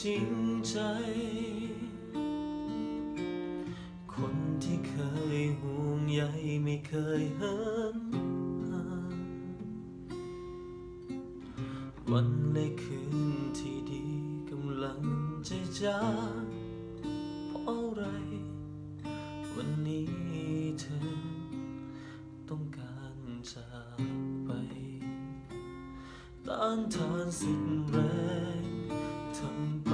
จริงใจ คนที่เคยห่วงใยไม่เคยเหินห่างวันและคืนที่ดีกำลังจะจากเพราะอะไร วันนี้เธอต้องการจากไปต้านทานสุดแรงทำไป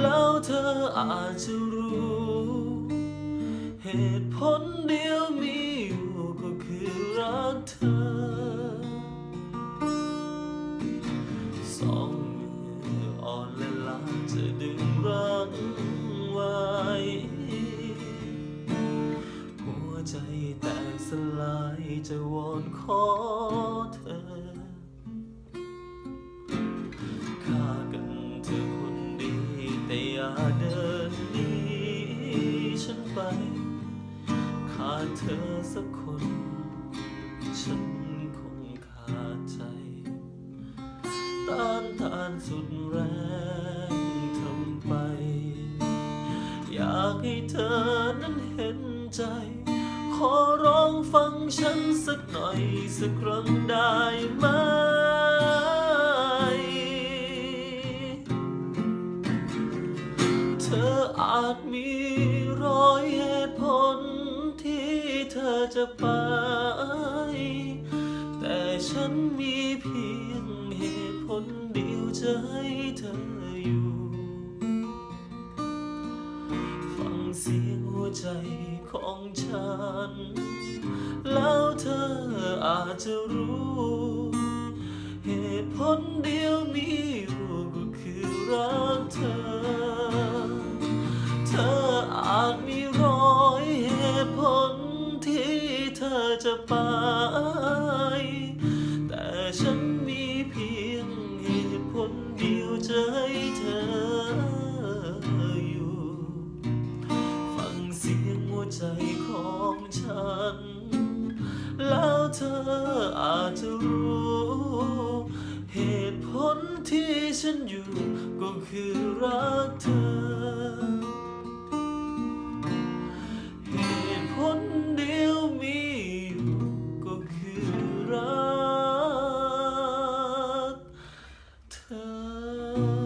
แล้วเธออาจจะรู้ เหตุผลเดียวมีอยู่ก็คือรักเธอสองมืออ่อนและล้าจะดึงรักไว้หัวใจแตกสลายจะวอนขอเธอ ไป ขาดเธอสักคน ฉันคงขาดใจต้านทานสุดแรงทำไป อยากให้เธอนั้นเห็นใจ ขอร้องฟังฉันสักหน่อยสักครั้งได้ไหม อาจมีร้อยเหตุผลที่เธอจะไป แต่ฉันมีเพียงเหตุผลเดียวจะให้เธออยู่ ฟังเสียงหัวใจของฉัน แล้วเธออาจจะรู้ เหตุผลเดียว อาจมีร้อยเหตุผลที่เธอจะไป แต่ฉันมีเพียงเหตุผลเดียวจะให้เธออยู่ ฟังเสียงหัวใจของฉัน แล้วเธออาจจะรู้เหตุผลที่ฉันอยู่ก็คือรักเธอ รักเธอ